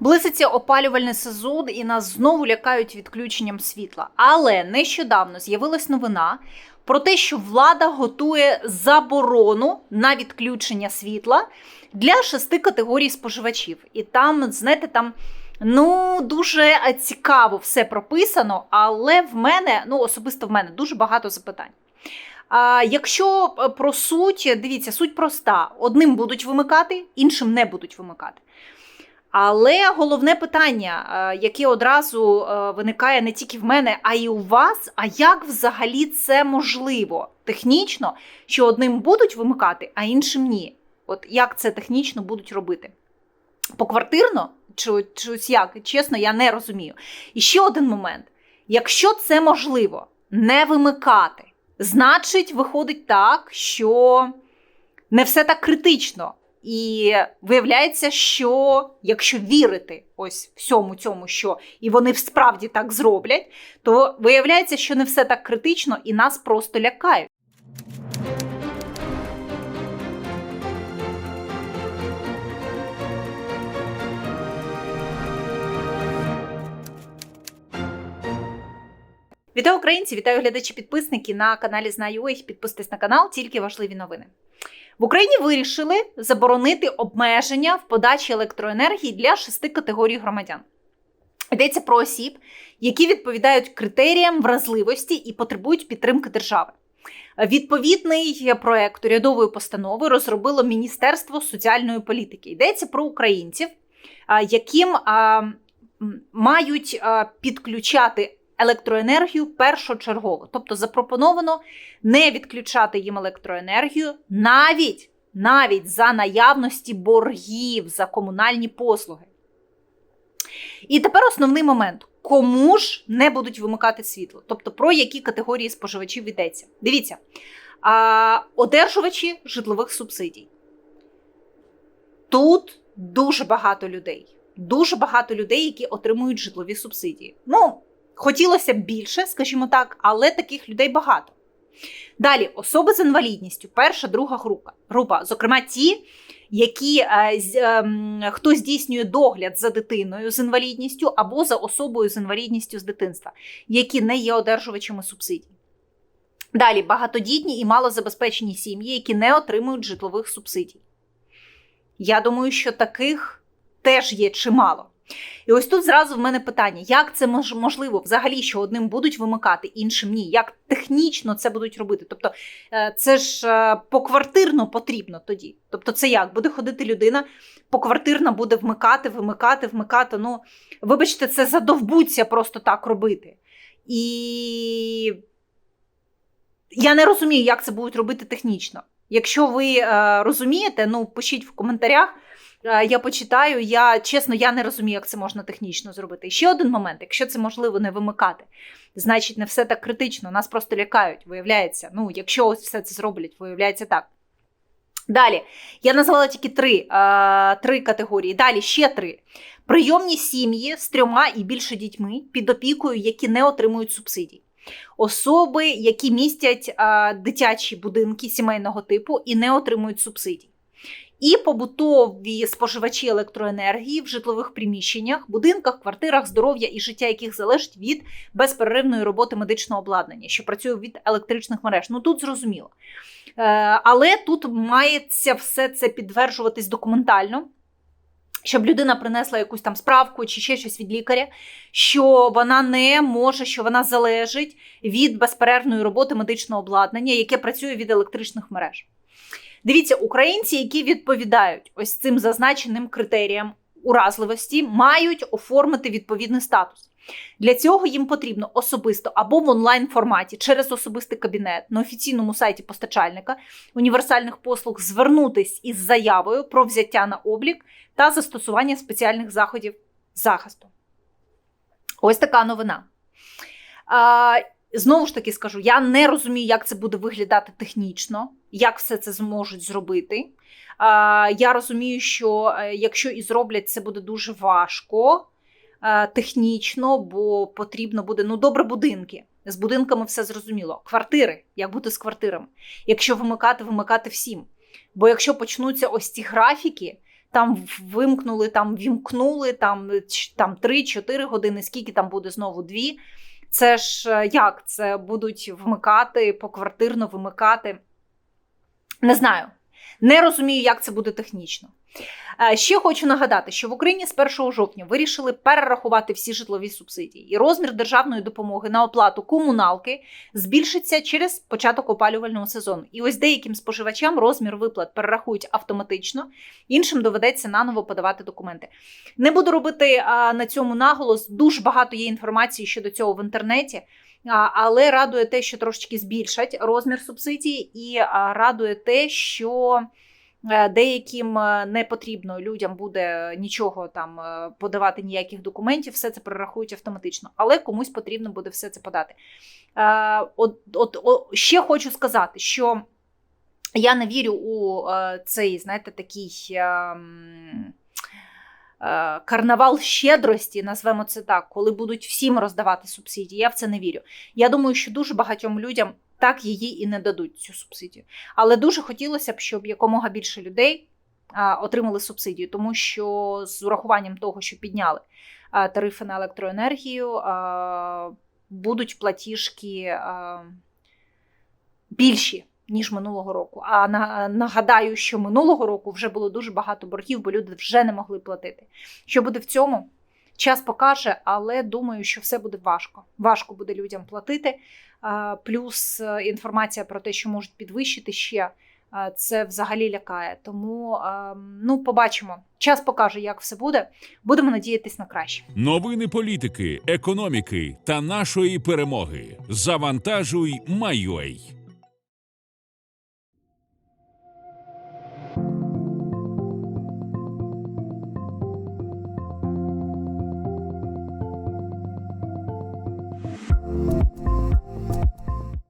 Близиться опалювальний сезон і нас знову лякають відключенням світла. Але нещодавно з'явилась новина про те, що влада готує заборону на відключення світла для шести категорій споживачів. І там, знаєте, там. Ну, дуже цікаво все прописано, але в мене, ну особисто в мене, дуже багато запитань. А якщо е, про суть, дивіться, суть проста: одним будуть вимикати, іншим не будуть вимикати. Але головне питання, е, яке одразу е, виникає не тільки в мене, а й у вас: а як взагалі це можливо технічно, що одним будуть вимикати, а іншим ні? От як це технічно будуть робити? Поквартирно чи, чи ось як? Чесно, я не розумію. І ще один момент: якщо це можливо не вимикати, значить, виходить так, що не все так критично. І виявляється, що якщо вірити ось всьому цьому, що і вони справді так зроблять, то виявляється, що не все так критично і нас просто лякають. Вітаю українці! Вітаю глядачі підписники на каналі Знаю. їх. Підписуйтесь на канал, тільки важливі новини. В Україні вирішили заборонити обмеження в подачі електроенергії для шести категорій громадян. Йдеться про осіб, які відповідають критеріям вразливості і потребують підтримки держави. Відповідний проект урядової постанови розробило Міністерство соціальної політики. Йдеться про українців, яким мають підключати електроенергію першочергово. Тобто запропоновано не відключати їм електроенергію навіть, навіть за наявності боргів за комунальні послуги. І тепер основний момент. Кому ж не будуть вимикати світло? Тобто про які категорії споживачів йдеться? Дивіться, а, одержувачі житлових субсидій. Тут дуже багато людей. Дуже багато людей, які отримують житлові субсидії. Ну, Хотілося б більше, скажімо так, але таких людей багато. Далі, особи з інвалідністю, перша, друга група, група зокрема, ті, які е, е, хто здійснює догляд за дитиною з інвалідністю або за особою з інвалідністю з дитинства, які не є одержувачами субсидій. Далі багатодітні і малозабезпечені сім'ї, які не отримують житлових субсидій. Я думаю, що таких теж є чимало. І ось тут зразу в мене питання: як це можливо взагалі, що одним будуть вимикати, іншим ні? Як технічно це будуть робити? Тобто е, це ж е, поквартирно потрібно тоді. Тобто, це як? Буде ходити людина, поквартирно буде вмикати, вимикати, вмикати. Ну, вибачте, це задовбуться просто так робити. І я не розумію, як це будуть робити технічно. Якщо ви е, розумієте, ну пишіть в коментарях. Е, я почитаю. Я чесно, я не розумію, як це можна технічно зробити. І ще один момент: якщо це можливо не вимикати, значить не все так критично. Нас просто лякають, виявляється. Ну, якщо ось все це зроблять, виявляється так. Далі, я назвала тільки три а, е, три категорії. Далі ще три. Прийомні сім'ї з трьома і більше дітьми під опікою, які не отримують субсидій. Особи, які містять а, дитячі будинки сімейного типу і не отримують субсидій і побутові споживачі електроенергії в житлових приміщеннях, будинках, квартирах, здоров'я і життя, яких залежить від безперервної роботи медичного обладнання, що працює від електричних мереж. Ну тут зрозуміло. Е, але тут мається все це підтверджуватись документально. Щоб людина принесла якусь там справку чи ще щось від лікаря, що вона не може, що вона залежить від безперервної роботи медичного обладнання, яке працює від електричних мереж. Дивіться, українці, які відповідають ось цим зазначеним критеріям уразливості, мають оформити відповідний статус. Для цього їм потрібно особисто або в онлайн форматі через особистий кабінет на офіційному сайті постачальника універсальних послуг звернутись із заявою про взяття на облік та застосування спеціальних заходів захисту. Ось така новина. Знову ж таки скажу, я не розумію, як це буде виглядати технічно, як все це зможуть зробити. Я розумію, що е, якщо і зроблять, це буде дуже важко е, технічно, бо потрібно буде ну добре будинки. З будинками все зрозуміло. Квартири, як бути з квартирами? Якщо вимикати, вимикати всім. Бо якщо почнуться ось ці графіки, там вимкнули, там вімкнули, там, ч- там 3-4 години, скільки там буде знову 2. Це ж е, як? Це будуть вмикати, поквартирно вимикати. Не знаю. Не розумію, як це буде технічно. Е, Ще хочу нагадати, що в Україні з 1 жовтня вирішили перерахувати всі житлові субсидії, і розмір державної допомоги на оплату комуналки збільшиться через початок опалювального сезону. І ось деяким споживачам розмір виплат перерахують автоматично, іншим доведеться наново подавати документи. Не буду робити а, на цьому наголос. Дуже багато є інформації щодо цього в інтернеті. Але радує те, що трошечки збільшать розмір субсидії, і радує те, що е, деяким е, не потрібно людям буде нічого там е, подавати, ніяких документів, все це перерахують автоматично, але комусь потрібно буде все це подати. Е, От, от, от ще хочу сказати, що я не вірю у е, цей, знаєте, такий. е, Карнавал щедрості, назвемо це так, коли будуть всім роздавати субсидії. Я в це не вірю. Я думаю, що дуже багатьом людям так її і не дадуть цю субсидію. Але дуже хотілося б, щоб якомога більше людей отримали субсидію, тому що з урахуванням того, що підняли тарифи на електроенергію, будуть платіжки більші. Ніж минулого року. А на- нагадаю, що минулого року вже було дуже багато боргів, бо люди вже не могли платити. Що буде в цьому? Час покаже, але думаю, що все буде важко. Важко буде людям платити. Плюс е, інформація про те, що можуть підвищити ще, це взагалі лякає. Тому ну, побачимо. Час покаже, як все буде. Будемо надіятись на краще. Новини політики, економіки та нашої перемоги. Завантажуй, Майой.